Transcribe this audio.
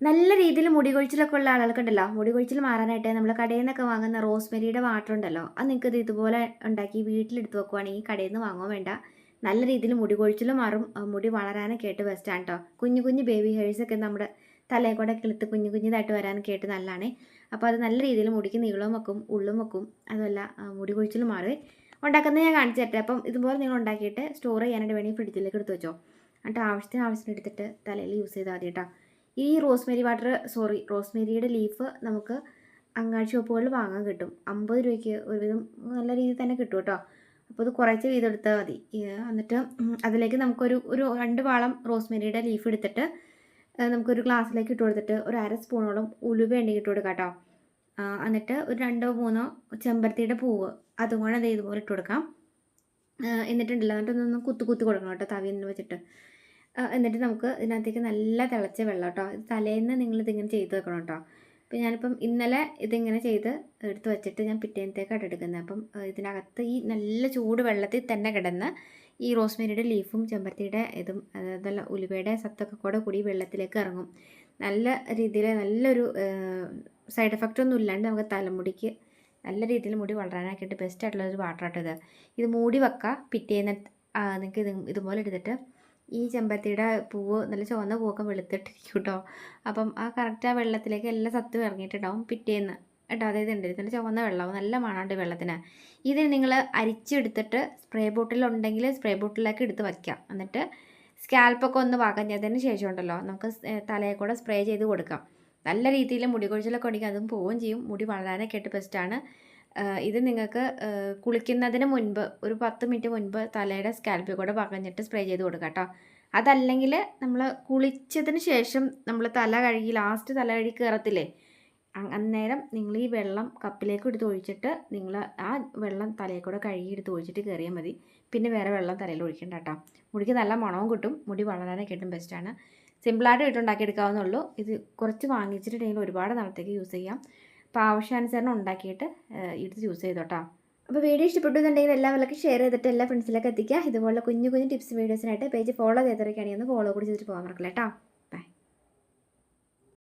നല്ല രീതിയിൽ മുടി കൊഴിച്ചിലൊക്കെ ഉള്ള ആളുകൾക്കുണ്ടല്ലോ. മുടി കൊഴിച്ചിൽ മാറാനായിട്ട് നമ്മൾ കടയിൽ നിന്നൊക്കെ വാങ്ങുന്ന റോസ്മെരിയുടെ വാട്ടർ ഉണ്ടല്ലോ അത് നിങ്ങൾക്ക് ഇത് ഇതുപോലെ ഉണ്ടാക്കി വീട്ടിലെടുത്ത് വെക്കുവാണെങ്കിൽ കടയിൽ നിന്ന് വാങ്ങുക വേണ്ട. നല്ല രീതിയിൽ മുടി കൊഴിച്ചിൽ മാറും. മുടി വളരാനൊക്കെ ആയിട്ട് ബെസ്റ്റാണ് കേട്ടോ കുഞ്ഞു കുഞ്ഞു ബേബി ഹെയർസ് ഒക്കെ നമ്മുടെ തലയിൽ കൂടെ കിളുത്ത് കുഞ്ഞു കുഞ്ഞിതായിട്ട് വരാനൊക്കെ ആയിട്ട് നല്ലതാണ്. അപ്പോൾ അത് നല്ല രീതിയിൽ മുടിക്ക് നീളവും വെക്കും ഉള്ളും വെക്കും. അതുമല്ല മുടി കൊഴിച്ചിൽ മാറുവേ. ഉണ്ടാക്കുന്നത് ഞാൻ കാണിച്ചു തരട്ടെ. അപ്പം ഇതുപോലെ നിങ്ങൾ ഉണ്ടാക്കിയിട്ട് സ്റ്റോർ ചെയ്യാനായിട്ട് വേണമെങ്കിൽ ഫ്രിഡ്ജിലേക്ക് എടുത്ത് വെച്ചോ. എന്നിട്ട് ആവശ്യത്തിന് ആവശ്യത്തിന് എടുത്തിട്ട് തലയിൽ യൂസ് ചെയ്താൽ മതി കേട്ടോ ഈ റോസ്മേരി വാട്ടർ സോറി റോസ്മേരിയുടെ ലീഫ് നമുക്ക് അങ്ങാടി ഷോപ്പുകളിൽ വാങ്ങാൻ കിട്ടും. അമ്പത് രൂപയ്ക്ക് ഒരുവിധം നല്ല രീതിയിൽ തന്നെ കിട്ടും കേട്ടോ. അപ്പോൾ ഇത് കുറച്ച് വീതം എടുത്താൽ മതി എന്നിട്ട് അതിലേക്ക് നമുക്കൊരു ഒരു രണ്ട് വാളം റോസ്മേരിയുടെ ലീഫ് എടുത്തിട്ട് നമുക്കൊരു ഗ്ലാസ്സിലേക്ക് ഇട്ട് കൊടുത്തിട്ട് ഒരു അര സ്പൂണോളം ഉലുവ വേണ്ടി ഇട്ട് കൊടുക്കാം കേട്ടോ. എന്നിട്ട് ഒരു രണ്ടോ മൂന്നോ ചെമ്പരത്തിയുടെ പൂവ് അതും കൂടെ ദേ ഇതുപോലെ ഇട്ട് കൊടുക്കാം. എന്നിട്ടുണ്ടല്ലോ. എന്നിട്ട് ഒന്ന് കുത്തു കുത്തി കൊടുക്കണം കേട്ടോ തവിയെന്ന് വെച്ചിട്ട്. എന്നിട്ട് നമുക്ക് ഇതിനകത്തേക്ക് നല്ല തിളച്ച വെള്ളം കേട്ടോ ഇത് തലേന്ന് നിങ്ങൾ ഇതിങ്ങനെ ചെയ്ത് വെക്കണം കേട്ടോ അപ്പം ഞാനിപ്പം ഇന്നലെ ഇതിങ്ങനെ ചെയ്ത് എടുത്ത് വെച്ചിട്ട് ഞാൻ പിറ്റേനത്തേക്കാണ് എടുക്കുന്നത് അപ്പം ഇതിനകത്ത് ഈ നല്ല ചൂട് വെള്ളത്തിൽ തന്നെ കിടന്ന് ഈ റോസ്മേരിയുടെ ലീഫും ചെമ്പരത്തിയുടെ ഇതും അതല്ല ഉലുവയുടെ സത്തൊക്കെ കൂടെ കൂടി വെള്ളത്തിലേക്ക് ഇറങ്ങും. നല്ല രീതിയിൽ നല്ലൊരു സൈഡ് എഫക്റ്റ് ഒന്നും ഇല്ലാണ്ട് നമുക്ക് തലമുടിക്ക് നല്ല രീതിയിൽ മുടി വളരാനാക്കിയിട്ട് ബെസ്റ്റ് ആയിട്ടുള്ള ഒരു വാട്ടർ ആട്ടോ ഇത്. ഇത് മൂടി വെക്കുക പിറ്റേന്ന് നിങ്ങൾക്ക് ഇത് ഇതുപോലെ എടുത്തിട്ട് ഈ ചെമ്പരത്തിയുടെ പൂവ് നല്ല ചുവന്ന പൂവൊക്കെ വെളുത്തിട്ടിരിക്കും കേട്ടോ അപ്പം ആ കറക്റ്റ് ആ വെള്ളത്തിലേക്ക് എല്ലാ സത്തും ഇറങ്ങിയിട്ടുണ്ടാവും പിറ്റേന്ന്. കേട്ടോ അതായത് ഉണ്ട് നല്ല ചുവന്ന വെള്ളമാവും നല്ല മണമുണ്ട് വെള്ളത്തിന്. ഇത് നിങ്ങൾ അരിച്ചെടുത്തിട്ട് സ്പ്രേ ബോട്ടിലുണ്ടെങ്കിൽ സ്പ്രേ ബോട്ടിലേക്ക് എടുത്ത് വയ്ക്കാം. എന്നിട്ട് സ്കാൽപ്പൊക്കെ ഒന്ന് വകഞ്ഞതിന് ശേഷം ഉണ്ടല്ലോ നമുക്ക് തലയിൽ കൂടെ സ്പ്രേ ചെയ്ത് കൊടുക്കാം. നല്ല രീതിയിൽ മുടി കൊഴിച്ചിലൊക്കെ ഉണ്ടെങ്കിൽ അതും പോവുകയും ചെയ്യും. മുടി വളരാനൊക്കെ ആയിട്ട് ബെസ്റ്റാണ് ഇത് നിങ്ങൾക്ക് കുളിക്കുന്നതിന് മുൻപ് ഒരു പത്ത് മിനിറ്റ് മുൻപ് തലയുടെ സ്കാൽപ്പിൽ കൂടെ പകഞ്ഞിട്ട് സ്പ്രേ ചെയ്ത് കൊടുക്കാം കേട്ടോ അതല്ലെങ്കിൽ നമ്മൾ കുളിച്ചതിന് ശേഷം നമ്മൾ തല കഴുകി ലാസ്റ്റ് തല കഴുകി കയറത്തില്ലേ അന്നേരം നിങ്ങൾ ഈ വെള്ളം കപ്പിലേക്ക് എടുത്ത് ഒഴിച്ചിട്ട് നിങ്ങൾ ആ വെള്ളം തലയിൽ കൂടെ കഴുകി എടുത്ത് ഒഴിച്ചിട്ട് കയറിയാൽ മതി. പിന്നെ വേറെ വെള്ളം തലയിൽ ഒഴിക്കണ്ട കേട്ടോ മുടിക്ക് നല്ല മണവും കിട്ടും. മുടി വളരാനൊക്കെ കിട്ടും ബെസ്റ്റാണ് സിമ്പിളായിട്ട് വീട്ടുണ്ടാക്കി എടുക്കാവുന്നുള്ളൂ ഇത് കുറച്ച് വാങ്ങിച്ചിട്ടുണ്ടെങ്കിൽ ഒരുപാട് നാളത്തേക്ക് യൂസ് ചെയ്യാം. അപ്പോൾ ആവശ്യാനുസരണം ഉണ്ടാക്കിയിട്ട് ഇത് യൂസ് ചെയ്തോട്ടോ. അപ്പോൾ വീഡിയോ ഇഷ്ടപ്പെട്ടുണ്ടെങ്കിൽ എല്ലാവർക്കും ഷെയർ ചെയ്തിട്ട് എല്ലാ ഫ്രണ്ട്സിലേക്ക് എത്തിക്കുക. ഇതുപോലെ കുഞ്ഞു കുഞ്ഞു ടിപ്സ് വീഡിയോസിനായിട്ട് പേജ് ഫോളോ ചെയ്തിരിക്കുകയാണെങ്കിൽ ഒന്ന് ഫോളോ കൂടി ചെയ്തിട്ട് പോകാൻ മറക്കില്ല കേട്ടോ